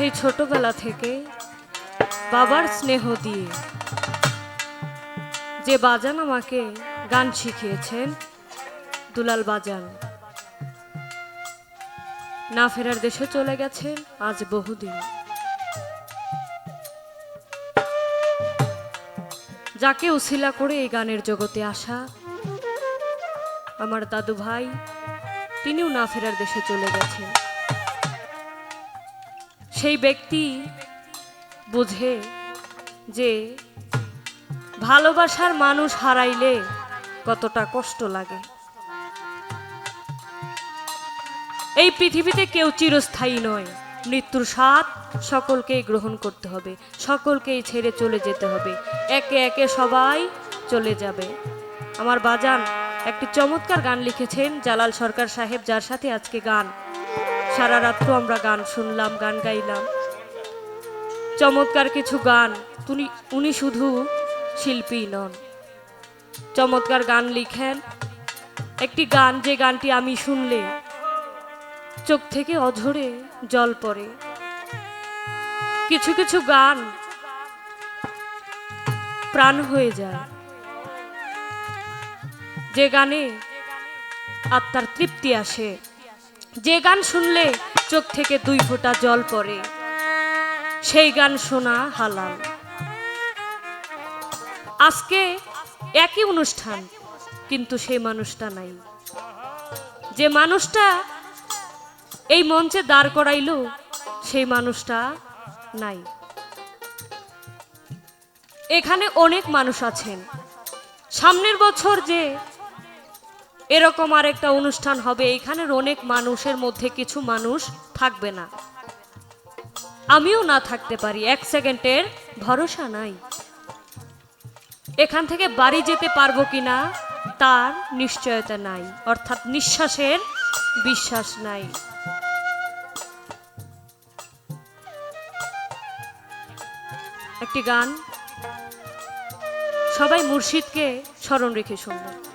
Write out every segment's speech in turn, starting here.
সেই ছোটবেলা থেকে বাবার স্নেহ দিয়ে যে বাজান আমাকে গান শিখিয়েছেন দুলাল বাজান। না ফেরার দেশে চলে গেছেন আজ বহুদিন। যাকে উসিলা করে এই গানের জগতে আসা আমার দাদু ভাই তিনিও না ফেরার দেশে চলে গেছেন। সেই ব্যক্তি বুঝে যে ভালোবাসার মানুষ হারাইলে কতটা কষ্ট লাগে। এই পৃথিবীতে কেউ চিরস্থায়ী নয়। মৃত্যুর স্বাদ সকলকেই গ্রহণ করতে হবে, সকলকেই ছেড়ে চলে যেতে হবে। একে একে সবাই চলে যাবে। আমার বাজান একটি চমৎকার গান লিখেছেন, জালাল সরকার সাহেব, যার সাথে আজকে গান। সারা রাত্র আমরা গান শুনলাম, গান গাইলাম। চমৎকার কিছু গান। তুমি, উনি শুধু শিল্পী নন। চমৎকার গান লিখেন। একটি গান, যে গানটি আমি শুনলে চোখ থেকে অঝরে জল পড়ে। কিছু কিছু গান প্রাণ হয়ে যায়। যে গানে আত্মার তৃপ্তি আসে। যে গান শুনলে চোখ থেকে দুই ফোঁটা জল পড়ে, সেই গান শোনা হালাল। আজকে একই অনুষ্ঠান, কিন্তু সেই মানুষটা নাই। যে মানুষটা এই মঞ্চে দাঁড় করাইল, সেই মানুষটা নাই। এখানে অনেক মানুষ আছেন। সামনের বছর যে এরকম আর একটা অনুষ্ঠান হবে। এখানের অনেক মানুষের মধ্যে কিছু মানুষ থাকবে না। আমিও না থাকতে পারি। এক সেকেন্ডের ভরসা নাই। এখান থেকে বাড়ি যেতে পারব কিনা, তার নিশ্চয়তা নাই। অর্থাৎ নিঃশ্বাসের বিশ্বাস নাই। একটি গান। সবাই মুর্শিদকে স্মরণ রেখে শুনবেন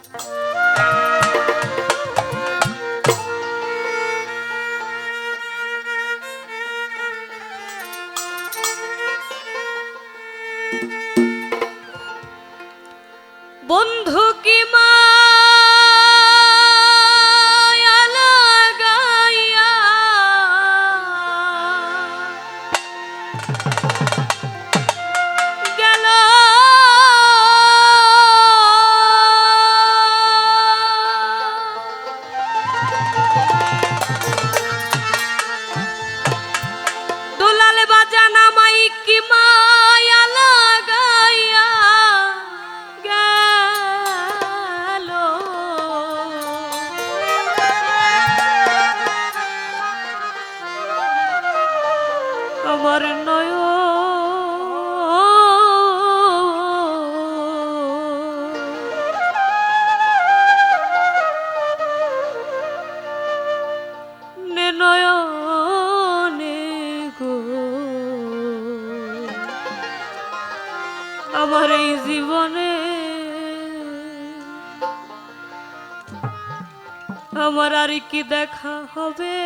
কি দেখা হবে?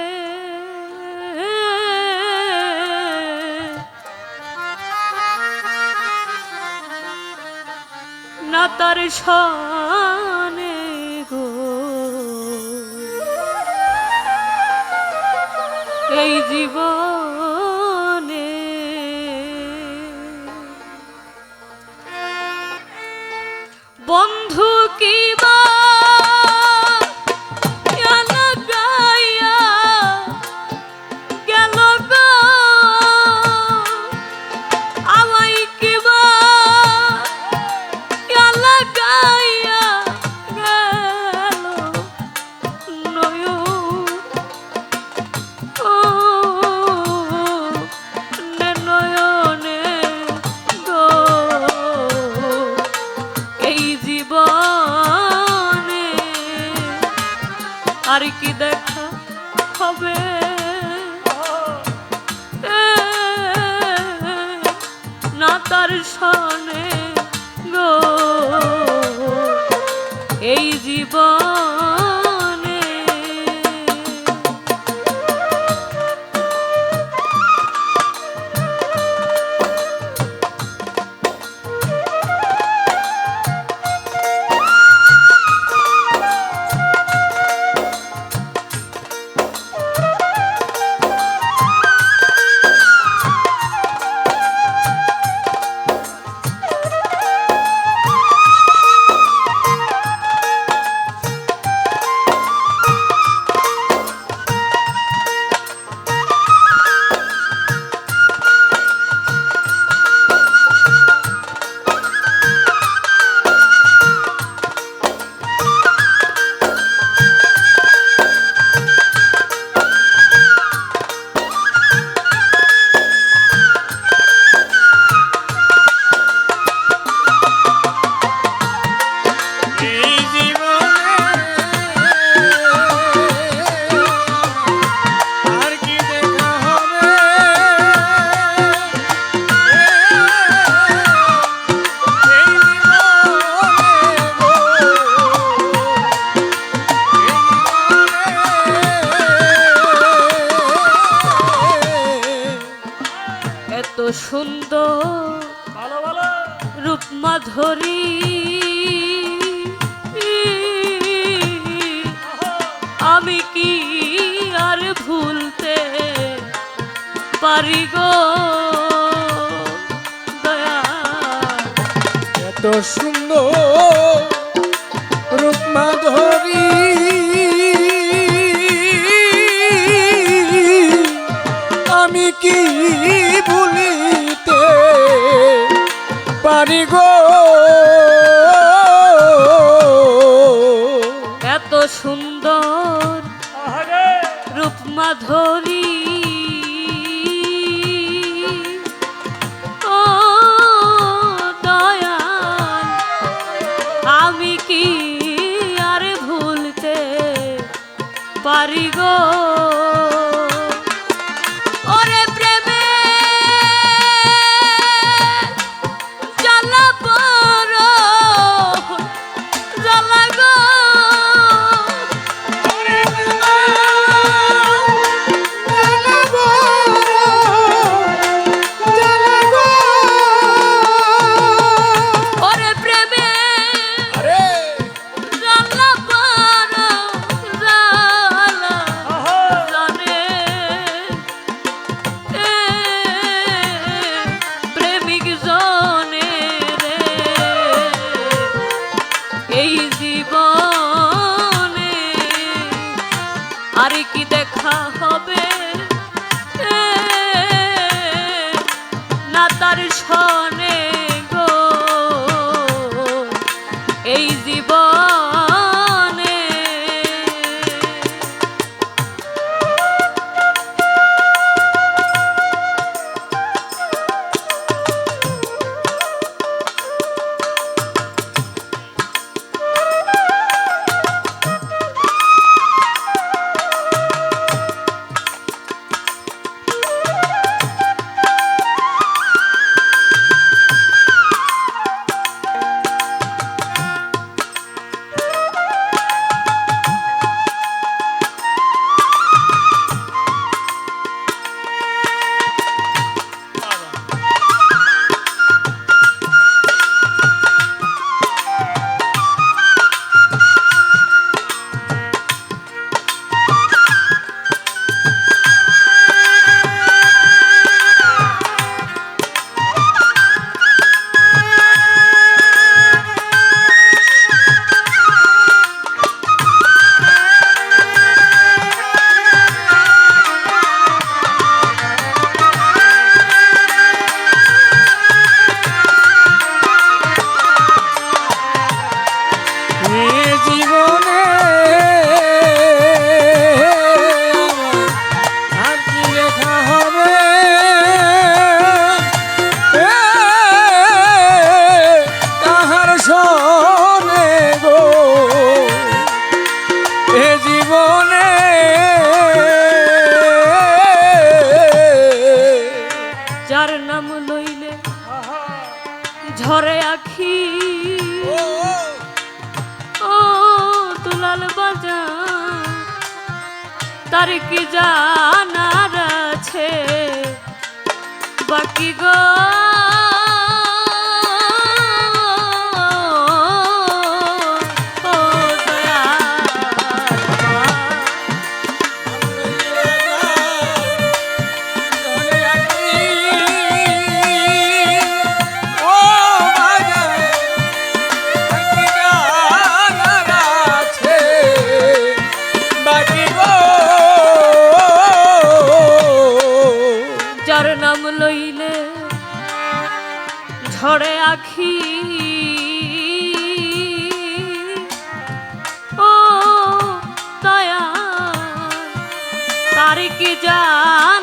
না তার সানে গো। এই জীবনে আর কি সুন্দর রূপ মাধুরী আমি কি আর ভুলতে পারি গো? দয়া। এত সুন্দর জানার আছে। বাকি গো 啊。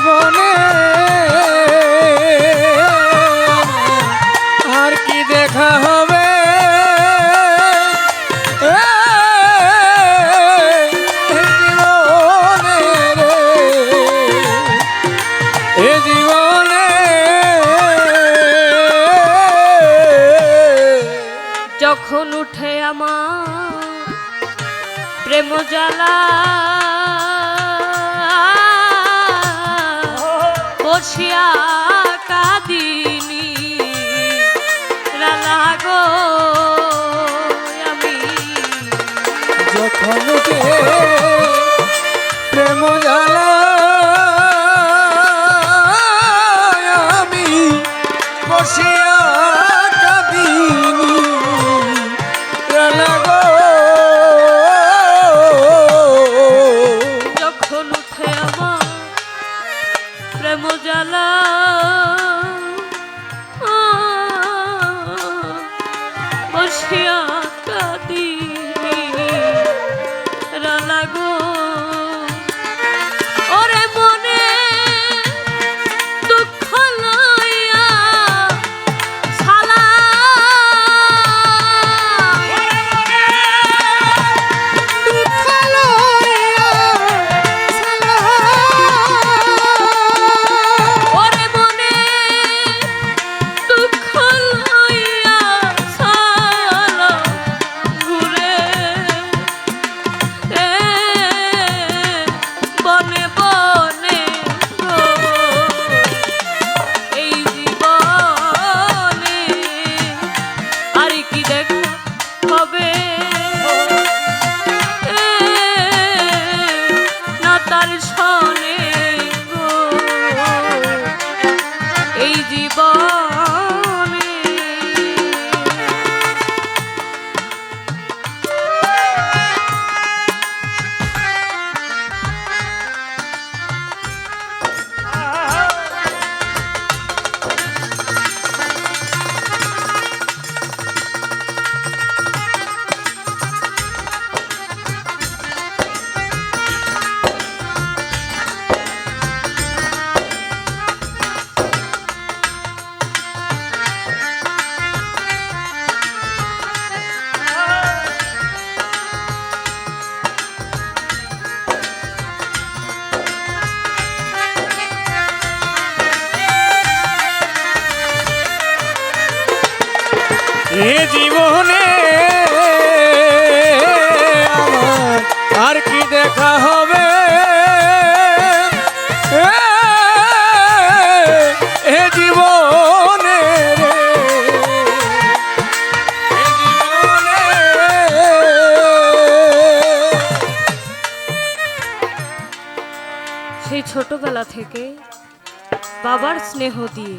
জীবনে বসিয়া কাতি রালা গো হবে। এ, জীবনে সেই ছোটবেলা থেকে বাবার স্নেহ দিয়ে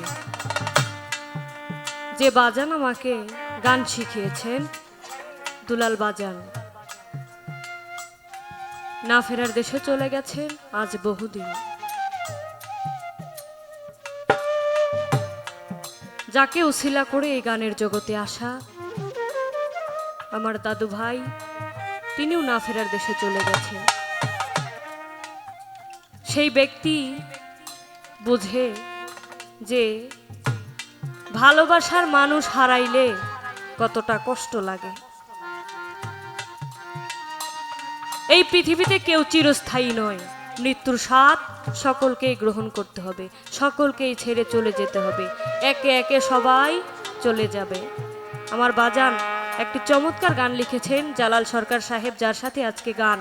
যে বাজান আমাকে গান শিখিয়েছেন দুলাল বাজান। না ফেরার দেশে চলে গেছেন আজ বহুদিন। যাকে উসিলা করে এই গানের জগতে আসা, আমার দাদু ভাই, তিনিও না ফেরার দেশে চলে গেছেন। সেই ব্যক্তি বুঝে যে ভালোবাসার মানুষ হারাইলে কতটা কষ্ট লাগে। এই পৃথিবীতে কেউ চিরস্থায়ী নয়। মৃত্যুর স্বাদ সকলকেই গ্রহণ করতে হবে, সকলকেই ছেড়ে চলে যেতে হবে। একে একে সবাই চলে যাবে। আমার বাজান একটি চমৎকার গান লিখেছেন জালাল সরকার সাহেব, যার সাথে আজকে গান।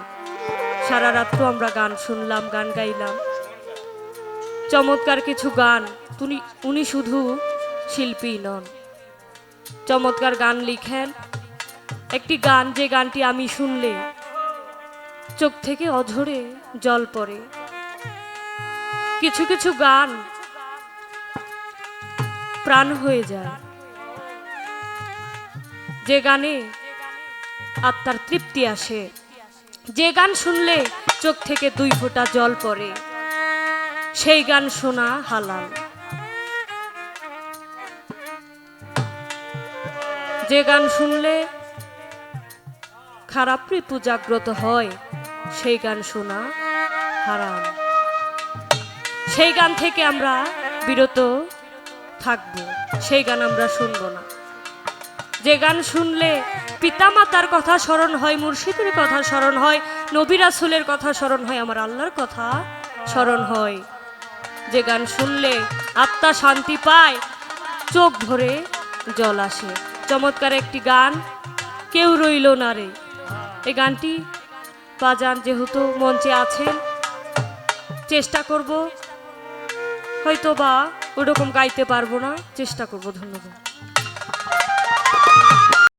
সারা রাত্র আমরা গান শুনলাম, গান গাইলাম। চমৎকার কিছু গান, তুমি, উনি শুধু শিল্পী নন। চমৎকার গান লিখেন, একটি গান, যে গানটি আমি শুনলে চোখ থেকে অঝরে জল পড়ে। কিছু কিছু গান প্রাণ হয়ে যায়। যে গানে আত্মার তৃপ্তি আসে। যে গান শুনলে চোখ থেকে দুই ফোঁটা জল পড়ে। সেই গান শোনা হালাল। যে গান শুনলে খারাপ ঋতু জাগ্রত হয়। সেই গান শোনা, হারাম। সেই গান থেকে আমরা বিরত থাকব, সেই গান আমরা শুনব না। যে গান শুনলে পিতামাতার কথা স্মরণ হয়, মুর্শিদের কথা স্মরণ হয়, নবী রাসূলের কথা স্মরণ হয়, আমার আল্লাহর কথা স্মরণ হয়। যে গান শুনলে আত্মা শান্তি পায়, চোখ ভরে জল আসে। চমৎকার একটি গান, কেউ রইল না রে। এই গানটি বাজান যেহেতু মঞ্চে আছেন, চেষ্টা করব। হয়তো বা ওরকম গাইতে পারব না। চেষ্টা করব, ধন্যবাদ।